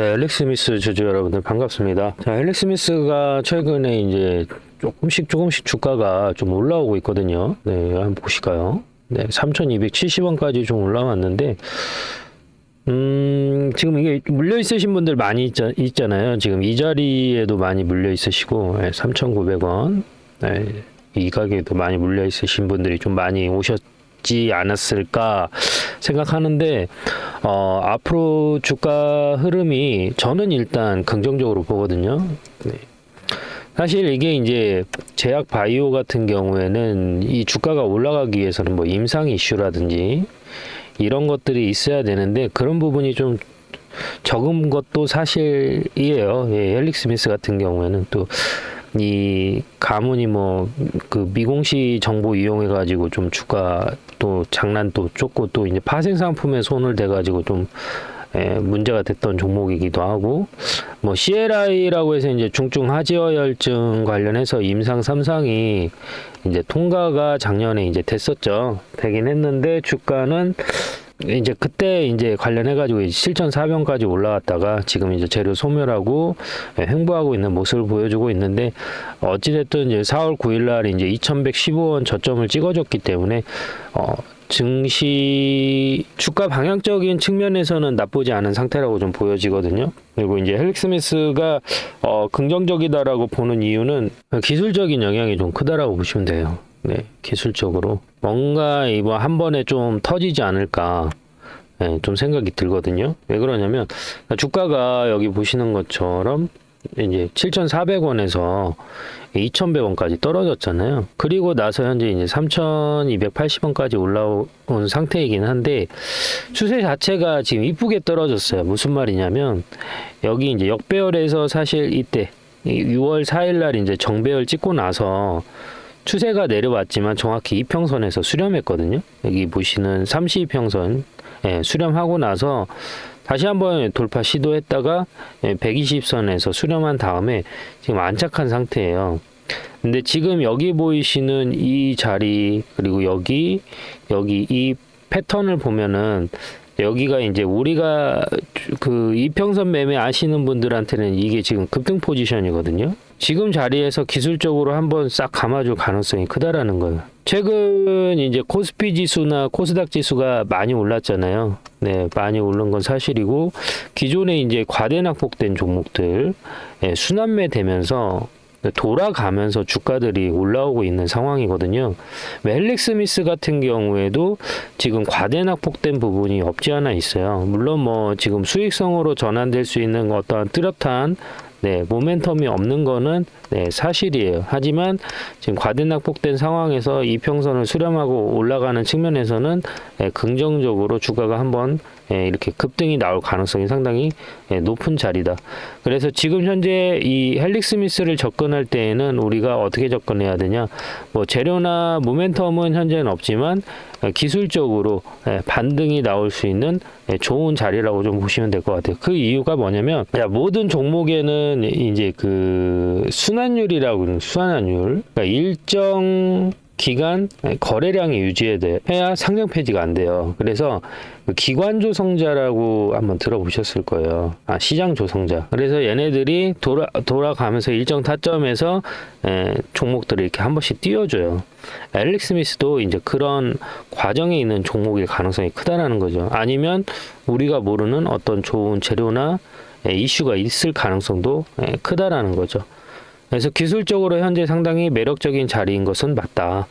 네, 앨릭 스미스 주주 여러분들 반갑습니다. 자, 앨릭 스미스가 최근에 이제 조금씩 조금씩 주가가 좀 올라오고 있거든요. 네, 한번 보실까요? 네, 3,270원까지 좀 올라왔는데, 음, 지금 이게 물려 있으신 분들 많이 있자, 있잖아요. 지금 이 자리에도 많이 물려 있으시고, 네, 3,900원. 네, 이 가격에도 많이 물려 있으신 분들이 좀 많이 오셨 지 않았을까 생각하는데, 어, 앞으로 주가 흐름이 저는 일단 긍정적으로 보거든요. 네. 사실 이게 이제 제약 바이오 같은 경우에는 이 주가가 올라가기 위해서는 뭐 임상 이슈라든지 이런 것들이 있어야 되는데 그런 부분이 좀 적은 것도 사실이에요. 예, 헬릭 스미스 같은 경우에는 또 이 가문이 뭐 그 미공시 정보 이용해 가지고 좀 주가 또 장난 또 쫓고 또 이제 파생 상품에 손을 대 가지고 좀 예, 문제가 됐던 종목이기도 하고 뭐 CLI라고 해서 이제 중증 하지어혈증 관련해서 임상 3상이 이제 통과가 작년에 이제 됐었죠. 되긴 했는데 주가는 이제 그때 이제 관련해 가지고 실전 사변까지 올라왔다가 지금 이제 재료 소멸하고 예, 횡보하고 있는 모습을 보여주고 있는데 어찌 됐든 이제 4월 9일 날 이제 2,115원 저점을 찍어줬기 때문에 어 증시 주가 방향적인 측면에서는 나쁘지 않은 상태라고 좀 보여지거든요. 그리고 이제 헬릭스미스가 어 긍정적이다라고 보는 이유는 기술적인 영향이 좀 크다라고 보시면 돼요. 네, 기술적으로 뭔가 이번 한 번에 좀 터지지 않을까 네, 좀 생각이 들거든요. 왜 그러냐면 주가가 여기 보시는 것처럼 이제 7,400원에서 2,100원까지 떨어졌잖아요. 그리고 나서 현재 이제 3,280원까지 올라온 상태이긴 한데 추세 자체가 지금 이쁘게 떨어졌어요. 무슨 말이냐면 여기 이제 역배열에서 사실 이때 6월 4일 날 이제 정배열 찍고 나서 추세가 내려왔지만 정확히 이평선에서 수렴했거든요. 여기 보시는 32평선 예, 수렴하고 나서 다시 한번 돌파 시도했다가 120선에서 수렴한 다음에 지금 안착한 상태예요. 근데 지금 여기 보이시는 이 자리 그리고 여기 여기 이 패턴을 보면은 여기가 이제 우리가 그 이평선 매매 아시는 분들한테는 이게 지금 급등 포지션이거든요. 지금 자리에서 기술적으로 한번 싹 감아줄 가능성이 크다라는 거예요. 최근 이제 코스피 지수나 코스닥 지수가 많이 올랐잖아요. 네, 많이 오른 건 사실이고 기존에 이제 과대 낙폭된 종목들 예, 순환매 되면서 돌아가면서 주가들이 올라오고 있는 상황이거든요. 헬릭 스미스 같은 경우에도 지금 과대 낙폭된 부분이 없지 않아 있어요. 물론 뭐 지금 수익성으로 전환될 수 있는 어떠한 뚜렷한 네, 모멘텀이 없는 거는 네, 사실이에요. 하지만 지금 과대 낙폭된 상황에서 이평선을 수렴하고 올라가는 측면에서는 네, 긍정적으로 주가가 한번 예, 이렇게 급등이 나올 가능성이 상당히 예, 높은 자리다. 그래서 지금 현재 이 헬릭 스미스를 접근할 때에는 우리가 어떻게 접근해야 되냐? 뭐 재료나 모멘텀은 현재는 없지만 예, 기술적으로 예, 반등이 나올 수 있는 예, 좋은 자리라고 좀 보시면 될 것 같아요. 그 이유가 뭐냐면 야, 모든 종목에는 이제 그 순환율이라고 하는 순환율, 그러니까 일정 기간 거래량이 유지해야 상장 폐지가 안 돼요. 그래서 그 기관 조성자라고 한번 들어보셨을 거예요. 아, 시장 조성자. 그래서 얘네들이 돌아 돌아가면서 일정 타점에서 에, 종목들을 이렇게 한 번씩 띄워줘요. 앨릭 스미스도 이제 그런 과정에 있는 종목일 가능성이 크다라는 거죠. 아니면 우리가 모르는 어떤 좋은 재료나 에, 이슈가 있을 가능성도 에, 크다라는 거죠. 그래서 기술적으로 현재 상당히 매력적인 자리인 것은 맞다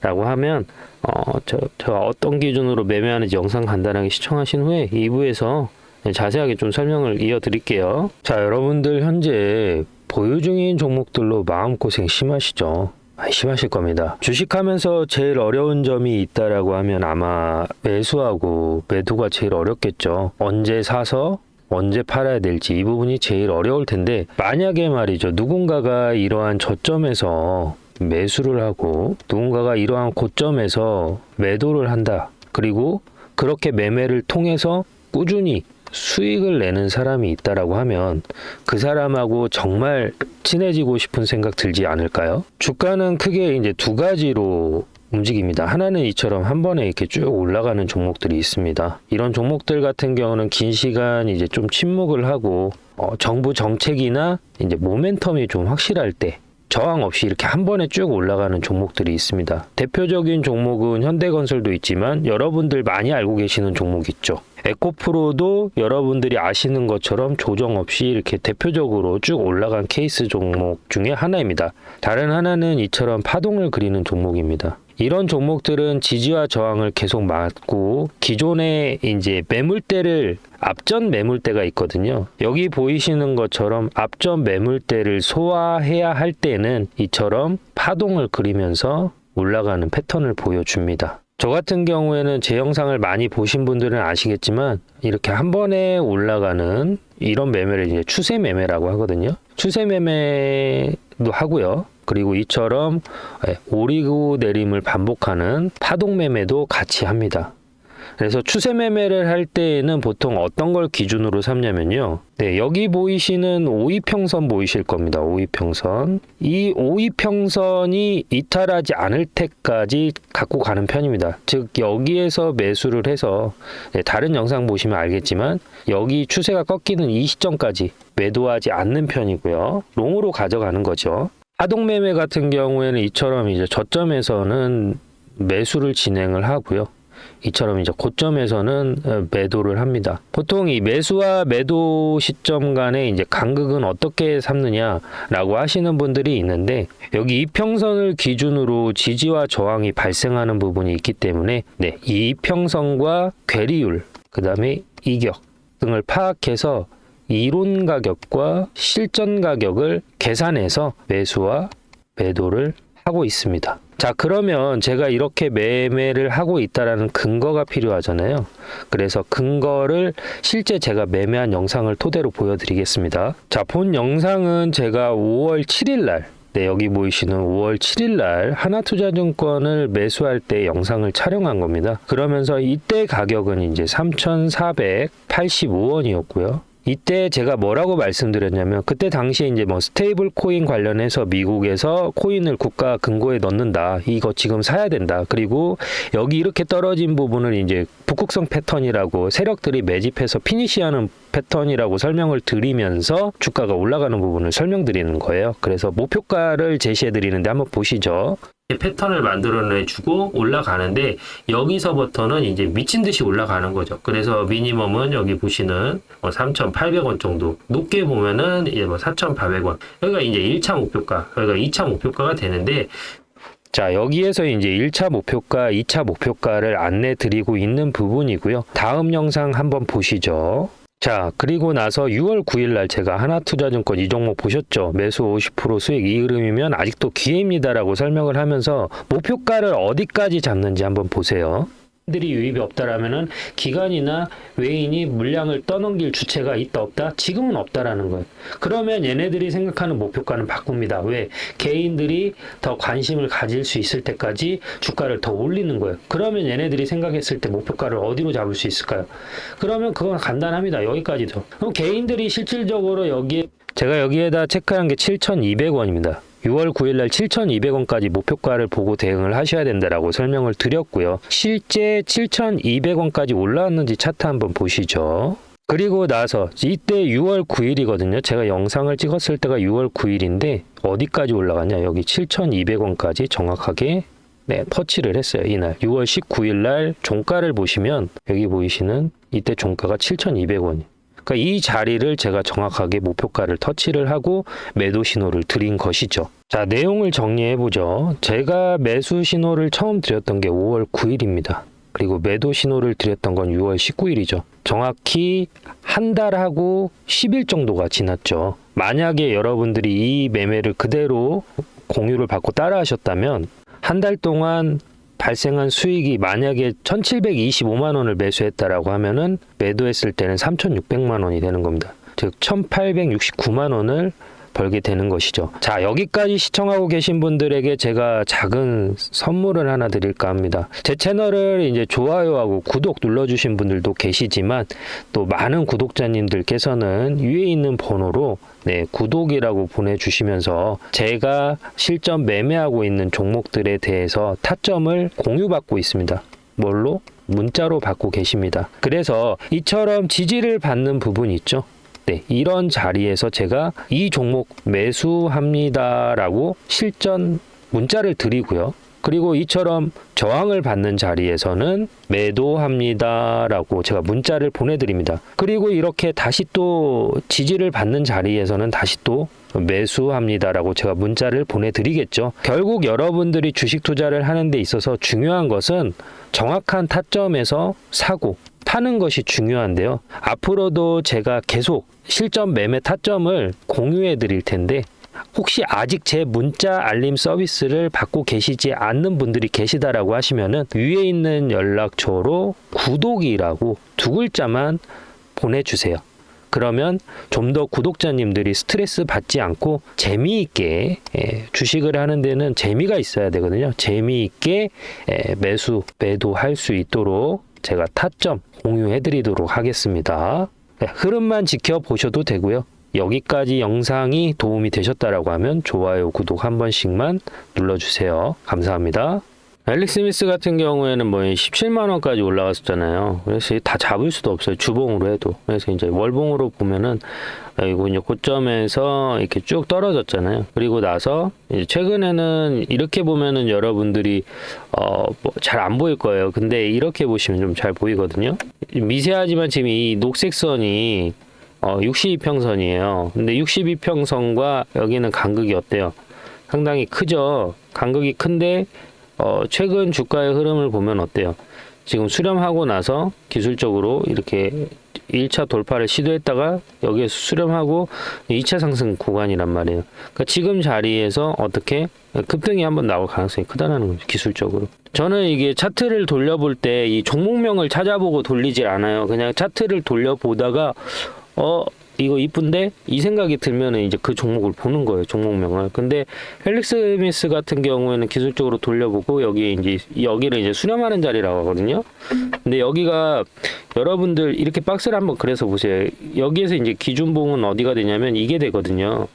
라고 하면 어, 저, 저 어떤 기준으로 매매하는지 영상 간단하게 시청하신 후에 2부에서 자세하게 좀 설명을 이어드릴게요. 자, 여러분들 현재 보유 중인 종목들로 마음고생 심하시죠? 심하실 겁니다. 주식하면서 제일 어려운 점이 있다라고 하면 아마 매수하고 매도가 제일 어렵겠죠. 언제 사서 언제 팔아야 될지 이 부분이 제일 어려울 텐데 만약에 말이죠 누군가가 이러한 저점에서 매수를 하고 누군가가 이러한 고점에서 매도를 한다 그리고 그렇게 매매를 통해서 꾸준히 수익을 내는 사람이 있다라고 하면 그 사람하고 정말 친해지고 싶은 생각 들지 않을까요? 주가는 크게 이제 두 가지로 움직입니다. 하나는 이처럼 한 번에 이렇게 쭉 올라가는 종목들이 있습니다. 이런 종목들 같은 경우는 긴 시간 이제 좀 침묵을 하고 어, 정부 정책이나 이제 모멘텀이 좀 확실할 때 저항 없이 이렇게 한 번에 쭉 올라가는 종목들이 있습니다. 대표적인 종목은 현대건설도 있지만 여러분들 많이 알고 계시는 종목 있죠. 에코프로도 여러분들이 아시는 것처럼 조정 없이 이렇게 대표적으로 쭉 올라간 케이스 종목 중에 하나입니다. 다른 하나는 이처럼 파동을 그리는 종목입니다. 이런 종목들은 지지와 저항을 계속 맞고 기존의 이제 매물대를 앞전 매물대가 있거든요. 여기 보이시는 것처럼 앞전 매물대를 소화해야 할 때는 이처럼 파동을 그리면서 올라가는 패턴을 보여줍니다. 저 같은 경우에는 제 영상을 많이 보신 분들은 아시겠지만 이렇게 한 번에 올라가는 이런 매매를 이제 추세 매매라고 하거든요. 추세 매매도 하고요. 그리고 이처럼 예, 오리고 내림을 반복하는 파동 매매도 같이 합니다. 그래서 추세 매매를 할 때에는 보통 어떤 걸 기준으로 삼냐면요. 네, 여기 보이시는 5위평선 보이실 겁니다. 5위평선. 이 5위평선이 이탈하지 않을 때까지 갖고 가는 편입니다. 즉 여기에서 매수를 해서 네, 다른 영상 보시면 알겠지만 여기 추세가 꺾이는 이 시점까지 매도하지 않는 편이고요. 롱으로 가져가는 거죠. 하동 매매 같은 경우에는 이처럼 이제 저점에서는 매수를 진행을 하고요. 이처럼 이제 고점에서는 어, 매도를 합니다. 보통 이 매수와 매도 시점 간의 이제 간극은 어떻게 삼느냐라고 하시는 분들이 있는데 여기 이평선을 기준으로 지지와 저항이 발생하는 부분이 있기 때문에 네, 이 이평선과 괴리율, 그다음에 이격 등을 파악해서 이론 가격과 실전 가격을 계산해서 매수와 매도를 하고 있습니다. 자, 그러면 제가 이렇게 매매를 하고 있다라는 근거가 필요하잖아요. 그래서 근거를 실제 제가 매매한 영상을 토대로 보여드리겠습니다. 자, 본 영상은 제가 5월 7일 날 네, 여기 보이시는 5월 7일 날 하나투자증권을 매수할 때 영상을 촬영한 겁니다. 그러면서 이때 가격은 이제 3,485원이었고요. 이때 제가 뭐라고 말씀드렸냐면 그때 당시에 이제 뭐 스테이블 코인 관련해서 미국에서 코인을 국가 금고에 넣는다. 이거 지금 사야 된다. 그리고 여기 이렇게 떨어진 부분을 이제 북극성 패턴이라고 세력들이 매집해서 피니시하는 패턴이라고 설명을 드리면서 주가가 올라가는 부분을 설명드리는 거예요. 그래서 목표가를 제시해 드리는데 한번 보시죠. 패턴을 만들어내 주고 올라가는데 여기서부터는 이제 미친 듯이 올라가는 거죠. 그래서 미니멈은 여기 보시는 뭐 3,800원 정도 높게 보면은 이제 뭐 4,800원 여기가 이제 1차 목표가 여기가 2차 목표가가 되는데 자, 여기에서 이제 1차 목표가, 2차 목표가를 안내 드리고 있는 부분이고요. 다음 영상 한번 보시죠. 자, 그리고 나서 6월 9일 날 제가 하나투자증권 이 종목 보셨죠? 매수 50% 수익 이 흐름이면 아직도 기회입니다라고 설명을 하면서 목표가를 어디까지 잡는지 한번 보세요. 들이 유입이 없다라면은 기관이나 외인이 물량을 떠넘길 주체가 있다 없다 지금은 없다라는 거예요. 그러면 얘네들이 생각하는 목표가는 바꿉니다. 왜 개인들이 더 관심을 가질 수 있을 때까지 주가를 더 올리는 거예요. 그러면 얘네들이 생각했을 때 목표가를 어디로 잡을 수 있을까요? 그러면 그건 간단합니다. 여기까지도. 그럼 개인들이 실질적으로 여기에 제가 여기에다 체크한 게 7,200원입니다. 6월 9일 날 7,200원까지 목표가를 보고 대응을 하셔야 된다라고 설명을 드렸고요. 실제 7,200원까지 올라왔는지 차트 한번 보시죠. 그리고 나서 이때 6월 9일이거든요. 제가 영상을 찍었을 때가 6월 9일인데 어디까지 올라갔냐? 여기 7,200원까지 정확하게 네, 터치를 했어요. 이날 6월 19일 날 종가를 보시면 여기 보이시는 이때 종가가 7,200원. 그러니까 이 자리를 제가 정확하게 목표가를 터치를 하고 매도 신호를 드린 것이죠. 자, 내용을 정리해 보죠. 제가 매수 신호를 처음 드렸던 게 5월 9일입니다. 그리고 매도 신호를 드렸던 건 6월 19일이죠. 정확히 한 달하고 10일 정도가 지났죠. 만약에 여러분들이 이 매매를 그대로 공유를 받고 따라 하셨다면 한 달 동안 발생한 수익이 만약에 1,725만 원을 매수했다라고 하면은 매도했을 때는 3,600만 원이 되는 겁니다. 즉 1,869만 원을 벌게 되는 것이죠. 자, 여기까지 시청하고 계신 분들에게 제가 작은 선물을 하나 드릴까 합니다. 제 채널을 이제 좋아요하고 구독 눌러주신 분들도 계시지만 또 많은 구독자님들께서는 위에 있는 번호로 네, 구독이라고 보내주시면서 제가 실전 매매하고 있는 종목들에 대해서 타점을 공유받고 있습니다. 뭘로? 문자로 받고 계십니다. 그래서 이처럼 지지를 받는 부분 있죠. 네, 이런 자리에서 제가 이 종목 매수합니다라고 실전 문자를 드리고요. 그리고 이처럼 저항을 받는 자리에서는 매도합니다 라고 제가 문자를 보내드립니다. 그리고 이렇게 다시 또 지지를 받는 자리에서는 다시 또 매수합니다라고 제가 문자를 보내드리겠죠. 결국 여러분들이 주식 투자를 하는 데 있어서 중요한 것은 정확한 타점에서 사고 파는 것이 중요한데요. 앞으로도 제가 계속 실전 매매 타점을 공유해 드릴 텐데 혹시 아직 제 문자 알림 서비스를 받고 계시지 않는 분들이 계시다라고 하시면은 위에 있는 연락처로 구독이라고 두 글자만 보내주세요. 그러면 좀 더 구독자님들이 스트레스 받지 않고 재미있게 예, 주식을 하는 데는 재미가 있어야 되거든요. 재미있게 예, 매수, 매도할 수 있도록 제가 타점 공유해 드리도록 하겠습니다. 네, 흐름만 지켜보셔도 되고요. 여기까지 영상이 도움이 되셨다라고 하면 좋아요, 구독 한 번씩만 눌러주세요. 감사합니다. 앨릭 스미스 같은 경우에는 뭐 17만 원까지 올라갔었잖아요. 그래서 다 잡을 수도 없어요. 주봉으로 해도. 그래서 이제 월봉으로 보면은 이거 이제 고점에서 이렇게 쭉 떨어졌잖아요. 그리고 나서 최근에는 이렇게 보면은 여러분들이 어 잘 안 보일 거예요. 근데 이렇게 보시면 좀 잘 보이거든요. 미세하지만 지금 이 녹색 선이 어 62평선이에요. 근데 62평선과 여기는 간극이 어때요? 상당히 크죠. 간극이 큰데 어, 최근 주가의 흐름을 보면 어때요? 지금 수렴하고 나서 기술적으로 이렇게 1차 돌파를 시도했다가 여기에서 수렴하고 2차 상승 구간이란 말이에요. 그러니까 지금 자리에서 어떻게 급등이 한번 나올 가능성이 크다는 거죠. 기술적으로. 저는 이게 차트를 돌려볼 때 이 종목명을 찾아보고 돌리질 않아요. 그냥 차트를 돌려보다가 어 이거 이쁜데 이 생각이 들면은 이제 그 종목을 보는 거예요 종목명을 근데 헬릭스 미스 같은 경우에는 기술적으로 돌려보고 여기 이제 여기를 이제 수렴하는 자리라고 하거든요 근데 여기가 여러분들 이렇게 박스를 한번 그래서 보세요 여기에서 이제 기준봉은 어디가 되냐면 이게 되거든요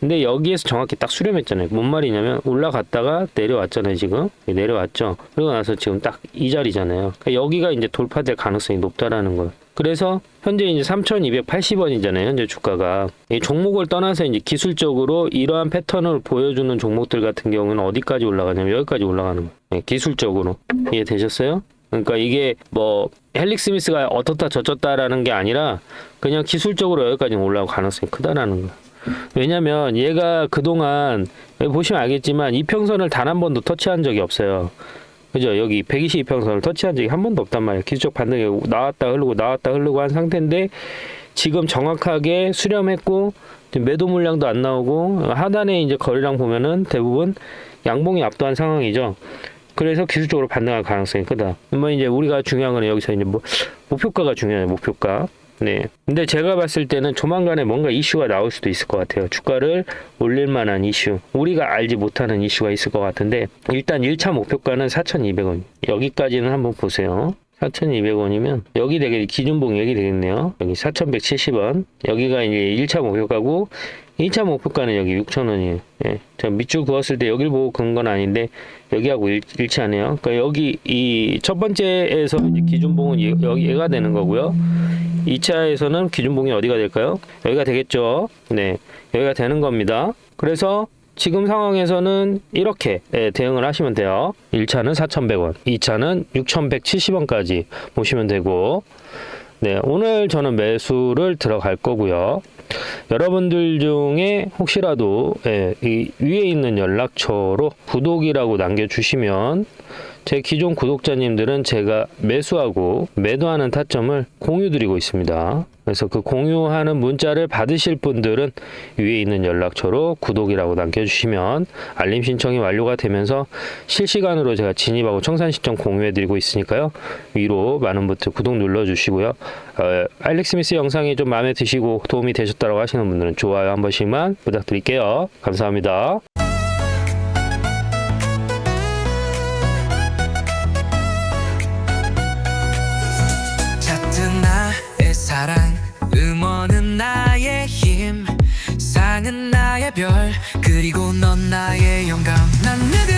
근데 여기에서 정확히 딱 수렴했잖아요. 뭔 말이냐면 올라갔다가 내려왔잖아요, 지금. 내려왔죠. 그리고 나서 지금 딱 이 자리잖아요. 그러니까 여기가 이제 돌파될 가능성이 높다라는 거예요. 그래서 현재 이제 3,280원이잖아요. 현재 주가가. 이 종목을 떠나서 이제 기술적으로 이러한 패턴을 보여주는 종목들 같은 경우는 어디까지 올라가냐면 여기까지 올라가는 거예요. 네, 기술적으로. 이해되셨어요? 그러니까 이게 뭐 헬릭 스미스가 어떻다 저쩌다라는 게 아니라 그냥 기술적으로 여기까지 올라갈 가능성이 크다라는 거예요. 왜냐면 얘가 그동안 보시면 알겠지만 이평선을 단 한 번도 터치한 적이 없어요. 그죠? 여기 122평선을 터치한 적이 한 번도 없단 말이에요. 기술적 반등이 나왔다 흐르고 나왔다 흐르고 한 상태인데 지금 정확하게 수렴했고 매도 물량도 안 나오고 하단에 이제 거래량 보면은 대부분 양봉이 압도한 상황이죠. 그래서 기술적으로 반등할 가능성이 크다. 뭐 이제 우리가 중요한 건 여기서 이제 뭐 목표가가 중요해요. 목표가. 네. 근데 제가 봤을 때는 조만간에 뭔가 이슈가 나올 수도 있을 것 같아요. 주가를 올릴 만한 이슈. 우리가 알지 못하는 이슈가 있을 것 같은데, 일단 1차 목표가는 4,200원. 여기까지는 한번 보세요. 4,200원이면 여기 되게 기준봉 여기 되겠네요. 여기 4,170원. 여기가 이제 1차 목표가고 2차 목표가는 여기 6,000원이에요. 예. 자, 밑줄 그었을 때 여기를 보고 그런 건 아닌데 여기하고 일, 일치하네요. 그러니까 여기 이 첫 번째에서 기준봉은 얘, 여기 얘가 되는 거고요. 2차에서는 기준봉이 어디가 될까요? 여기가 되겠죠. 네. 여기가 되는 겁니다. 그래서 지금 상황에서는 이렇게 예, 대응을 하시면 돼요. 1차는 4,100원, 2차는 6,170원까지 보시면 되고, 네, 오늘 저는 매수를 들어갈 거고요. 여러분들 중에 혹시라도 예, 이 위에 있는 연락처로 구독이라고 남겨주시면 제 기존 구독자님들은 제가 매수하고 매도하는 타점을 공유 드리고 있습니다. 그래서 그 공유하는 문자를 받으실 분들은 위에 있는 연락처로 구독이라고 남겨주시면 알림 신청이 완료가 되면서 실시간으로 제가 진입하고 청산 시점 공유해 드리고 있으니까요. 위로 많은 분들 구독 눌러 주시고요. 어, 알렉스 미스 영상이 좀 마음에 드시고 도움이 되셨다고 하시는 분들은 좋아요 한 번씩만 부탁드릴게요. 감사합니다. 별. 그리고 넌 나의 영감. 난 누구